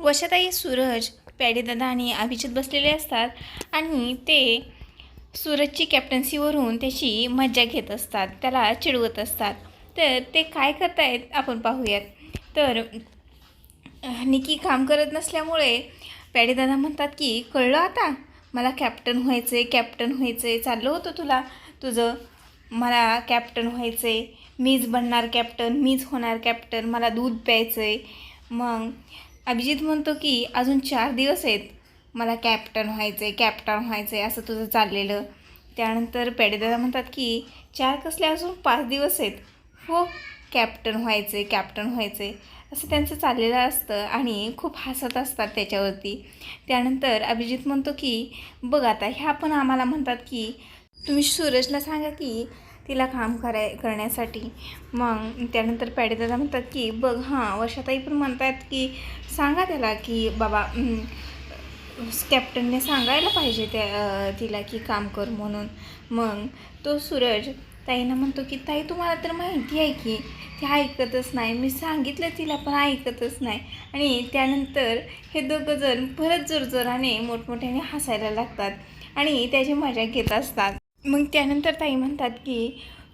वशाताई सूरज पॅडीदादा आणि अभिजित बसलेले असतात आणि ते सूरजची कॅप्टन्सीवरून त्याची मज्जा घेत असतात त्याला चिडवत असतात. तर ते काय करतायत आपण पाहूयात. तर निकी काम करत नसल्यामुळे पॅडीदादा म्हणतात की कळलं आता? मला कॅप्टन व्हायचं आहे कॅप्टन व्हायचं आहे चाललं होतं तुला? तुझं मला कॅप्टन व्हायचं आहे मीच बनणार कॅप्टन मीच होणार कॅप्टन मला दूध प्यायचं आहे मग अभिजित म्हणतो की अजून चार दिवस आहेत. मला कॅप्टन व्हायचं आहे कॅप्टन व्हायचं आहे असं तुझं चाललेलं. त्यानंतर पेडेदादा म्हणतात की चार कसले अजून पाच दिवस आहेत. हो कॅप्टन व्हायचं आहे कॅप्टन व्हायचं आहे असं त्यांचं चाललेलं असतं आणि खूप हसत असतात त्याच्यावरती. त्यानंतर अभिजित म्हणतो की बघ आता ह्या पण आम्हाला म्हणतात की तुम्ही सूरजला सांगा की तिला काम कराय करण्यासाठी. मग त्यानंतर पॅडेदादा म्हणतात की बघ हां वर्षाताई पण म्हणतात की सांगा त्याला की बाबा कॅप्टनने सांगायला पाहिजे त्या तिला की काम कर म्हणून. मग तो सूरज ताईंना म्हणतो की ताई तुम्हाला तर माहिती आहे की ती ऐकतच नाही. मी सांगितलं तिला पण ऐकतच नाही. आणि त्यानंतर हे दोघंजण परत जोरजोराने मोठमोठ्याने हसायला लागतात आणि त्याची मजा घेत असतात. मग त्यानंतर ताई म्हणतात की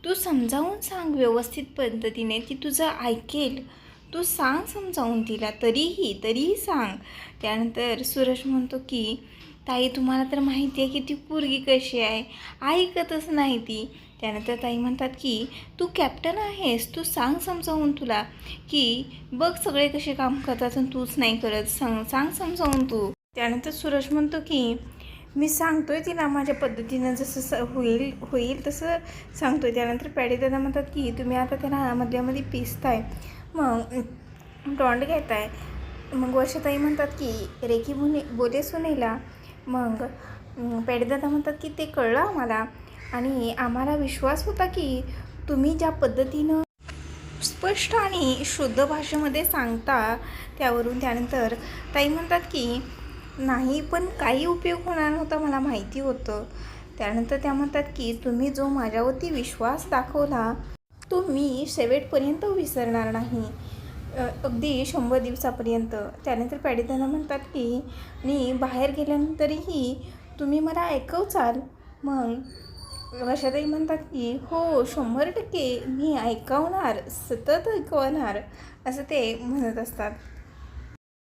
तू समजावून सांग व्यवस्थित पद्धतीने ती तुझं ऐकेल. तू सांग समजावून तिला तरीही तरीही सांग. त्यानंतर सुरेश म्हणतो की ताई तुम्हाला तर माहिती आहे की ती पोरगी कशी आहे. ऐकतच नाही ती. त्यानंतर ताई म्हणतात की तू कॅप्टन आहेस. तू सांग समजावून तुला की बघ सगळे कसे काम करतात आणि तूच नाही करत. सांग सांग समजावून तू. त्यानंतर सुरेश म्हणतो की मी सांगतोय तिला माझ्या पद्धतीनं जसं स होईल होईल तसं सांगतोय. त्यानंतर पॅडीदादा म्हणतात की तुम्ही आता त्याला मध्यामध्ये पिसताय. मग डॉंड घेताय. मग वर्षाताई म्हणतात की रेखी बुने बोले सुनेला. मग अं, पॅडीदादा म्हणतात की ते कळलं आम्हाला. आणि आम्हाला विश्वास होता की तुम्ही ज्या पद्धतीनं स्पष्ट आणि शुद्ध भाषेमध्ये सांगता त्यावरून त्यानंतर ताई म्हणतात की नाही पण काही उपयोग होणार नव्हता मला माहिती होतं. त्यानंतर त्या म्हणतात की तुम्ही जो माझ्यावरती विश्वास दाखवला तो मी शेवटपर्यंत विसरणार नाही. अगदी शंभर दिवसापर्यंत. त्यानंतर पॅडीदादा म्हणतात की मी बाहेर गेल्यानंतरही तुम्ही मला ऐकवचाल मग वर्षाताई म्हणतात की हो शंभर टक्के मी ऐकवणार सतत ऐकवणार असं ते म्हणत असतात.